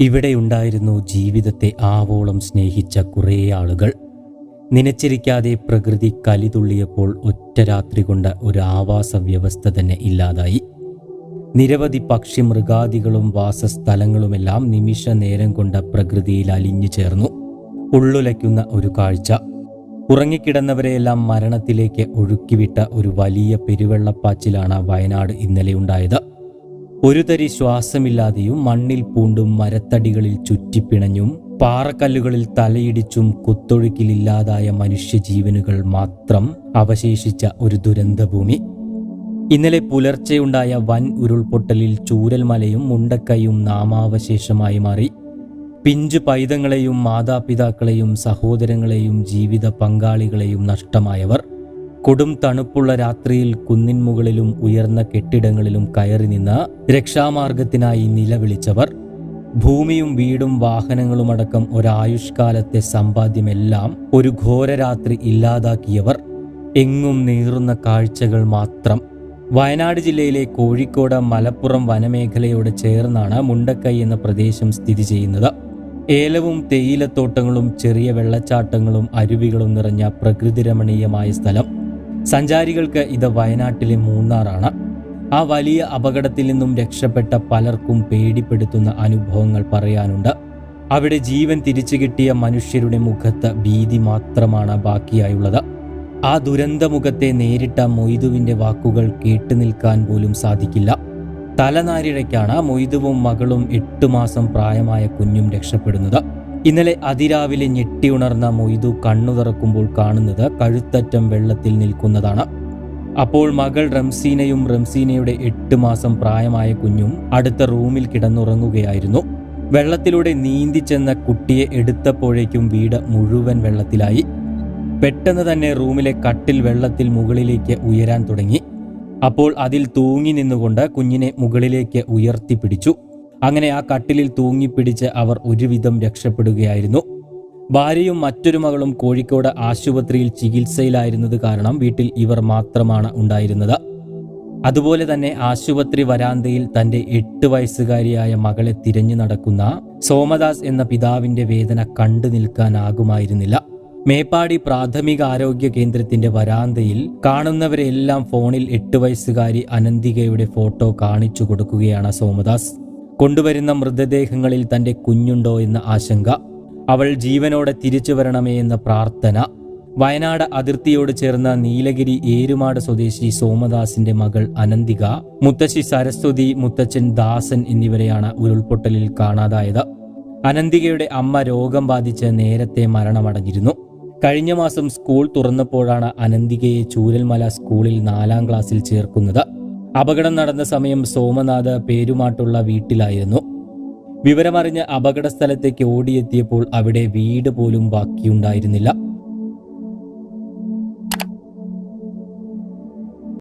ഇവിടെയുണ്ടായിരുന്നു ജീവിതത്തെ ആവോളം സ്നേഹിച്ച കുറേ ആളുകൾ. നനച്ചിരിക്കാതെ പ്രകൃതി കലിതുള്ളിയപ്പോൾ ഒറ്റ രാത്രി കൊണ്ട് ഒരു ആവാസ വ്യവസ്ഥ തന്നെ ഇല്ലാതായി. നിരവധി പക്ഷി മൃഗാദികളും വാസസ്ഥലങ്ങളുമെല്ലാം നിമിഷ നേരം കൊണ്ട് പ്രകൃതിയിൽ അലിഞ്ഞു ചേർന്നു. ഉള്ളുലയ്ക്കുന്ന ഒരു കാഴ്ച. ഉറങ്ങിക്കിടന്നവരെയെല്ലാം മരണത്തിലേക്ക് ഒഴുക്കിവിട്ട ഒരു വലിയ പെരുവെള്ളപ്പാച്ചിലാണ് വയനാട് ഇന്നലെ ഉണ്ടായത്. ഒരു തരി ശ്വാസമില്ലാതെയും മണ്ണിൽ പൂണ്ടും മരത്തടികളിൽ ചുറ്റിപ്പിണഞ്ഞും പാറക്കല്ലുകളിൽ തലയിടിച്ചും കുത്തൊഴുക്കിലില്ലാതായ മനുഷ്യജീവനുകൾ മാത്രം അവശേഷിച്ച ഒരു ദുരന്തഭൂമി. ഇന്നലെ പുലർച്ചെയുണ്ടായ വൻ ഉരുൾപൊട്ടലിൽ ചൂരൽമലയും മുണ്ടക്കയും നാമാവശേഷമായി മാറി. പിഞ്ചു പൈതങ്ങളെയും മാതാപിതാക്കളെയും സഹോദരങ്ങളെയും ജീവിത പങ്കാളികളെയും നഷ്ടമായവർ കൊടും തണുപ്പുള്ള രാത്രിയിൽ കുന്നിൻ മുകളിലും ഉയർന്ന കെട്ടിടങ്ങളിലും കയറി നിന്ന് രക്ഷാമാർഗത്തിനായി നിലവിളിച്ചവർ ഭൂമിയും വീടും വാഹനങ്ങളുമടക്കം ഒരായുഷ്കാലത്തെ സമ്പാദ്യമെല്ലാം ഒരു ഘോരരാത്രി ഇല്ലാതാക്കിയവർ എങ്ങും നീറുന്ന കാഴ്ചകൾ മാത്രം. വയനാട് ജില്ലയിലെ കോഴിക്കോട് മലപ്പുറം വനമേഖലയോട് ചേർന്നാണ് മുണ്ടക്കൈ എന്ന പ്രദേശം സ്ഥിതി ചെയ്യുന്നത്. ഏലവും തേയിലത്തോട്ടങ്ങളും ചെറിയ വെള്ളച്ചാട്ടങ്ങളും അരുവികളും നിറഞ്ഞ പ്രകൃതിരമണീയമായ സ്ഥലം. സഞ്ചാരികൾക്ക് ഇത് വയനാട്ടിലെ മൂന്നാറാണ്. ആ വലിയ അപകടത്തിൽ നിന്നും രക്ഷപ്പെട്ട പലർക്കും പേടിപ്പെടുത്തുന്ന അനുഭവങ്ങൾ പറയാനുണ്ട്. അവിടെ ജീവൻ തിരിച്ചു കിട്ടിയ മനുഷ്യരുടെ മുഖത്ത് ഭീതി മാത്രമാണ് ബാക്കിയായുള്ളത്. ആ ദുരന്തമുഖത്തെ നേരിട്ട മൊയ്തുവിന്റെ വാക്കുകൾ കേട്ടു നിൽക്കാൻ പോലും സാധിക്കില്ല. തലനാരിഴയ്ക്കാണ് മൊയ്തുവും മകളും എട്ടു മാസം പ്രായമായ കുഞ്ഞും രക്ഷപ്പെടുന്നത്. ഇന്നലെ അതിരാവിലെ ഞെട്ടിയുണർന്ന മൊയ്തു കണ്ണു തുറക്കുമ്പോൾ കാണുന്നത് കഴുത്തറ്റം വെള്ളത്തിൽ നിൽക്കുന്നതാണ്. അപ്പോൾ മകൾ റംസീനയും റംസീനയുടെ എട്ട് മാസം പ്രായമായ കുഞ്ഞും അടുത്ത റൂമിൽ കിടന്നുറങ്ങുകയായിരുന്നു. വെള്ളത്തിലൂടെ നീന്തി ചെന്ന കുട്ടിയെ എടുത്തപ്പോഴേക്കും വീട് മുഴുവൻ വെള്ളത്തിലായി. പെട്ടെന്ന് തന്നെ റൂമിലെ കട്ടിൽ വെള്ളത്തിൽ മുകളിലേക്ക് ഉയരാൻ തുടങ്ങി. അപ്പോൾ അതിൽ തൂങ്ങി നിന്നുകൊണ്ട് കുഞ്ഞിനെ മുകളിലേക്ക് ഉയർത്തിപ്പിടിച്ചു. അങ്ങനെ ആ കട്ടിലിൽ തൂങ്ങിപ്പിടിച്ച് അവർ ഒരുവിധം രക്ഷപ്പെടുകയായിരുന്നു. ഭാര്യയും മറ്റൊരു മകളും കോഴിക്കോട് ആശുപത്രിയിൽ ചികിത്സയിലായിരുന്നത് കാരണം വീട്ടിൽ ഇവർ മാത്രമാണ് ഉണ്ടായിരുന്നത്. അതുപോലെ തന്നെ ആശുപത്രി വരാന്തയിൽ തന്റെ എട്ട് വയസ്സുകാരിയായ മകളെ തിരഞ്ഞു നടക്കുന്ന സോമദാസ് എന്ന പിതാവിന്റെ വേദന കണ്ടു നിൽക്കാനാകുമായിരുന്നില്ല. മേപ്പാടി പ്രാഥമിക ആരോഗ്യ കേന്ദ്രത്തിന്റെ വരാന്തയിൽ കാണുന്നവരെല്ലാം ഫോണിൽ എട്ട് വയസ്സുകാരി അനന്തികയുടെ ഫോട്ടോ കാണിച്ചു കൊടുക്കുകയാണ് സോമദാസ്. കൊണ്ടുവരുന്ന മൃതദേഹങ്ങളിൽ തന്റെ കുഞ്ഞുണ്ടോ എന്ന ആശങ്ക അവൾ ജീവനോടെ തിരിച്ചു വരണമേ എന്ന പ്രാർത്ഥന വയനാട് അതിർത്തിയോട് ചേർന്ന നീലഗിരി ഏരുമാട് സ്വദേശി സോമദാസിന്റെ മകൾ അനന്തിക മുത്തശ്ശി സരസ്വതി മുത്തച്ഛൻ ദാസൻ എന്നിവരെയാണ് ഉരുൾപൊട്ടലിൽ കാണാതായത്. അനന്തികയുടെ അമ്മ രോഗം ബാധിച്ച് നേരത്തെ മരണമടഞ്ഞിരുന്നു. കഴിഞ്ഞ മാസം സ്കൂൾ തുറന്നപ്പോഴാണ് അനന്തികയെ ചൂരൽമല സ്കൂളിൽ നാലാം ക്ലാസ്സിൽ ചേർക്കുന്നത്. അപകടം നടന്ന സമയം സോമനാഥ് പേരുമാട്ടുള്ള വീട്ടിലായിരുന്നു. വിവരമറിഞ്ഞ് അപകട സ്ഥലത്തേക്ക് ഓടിയെത്തിയപ്പോൾ അവിടെ വീട് പോലും ബാക്കിയുണ്ടായിരുന്നില്ല.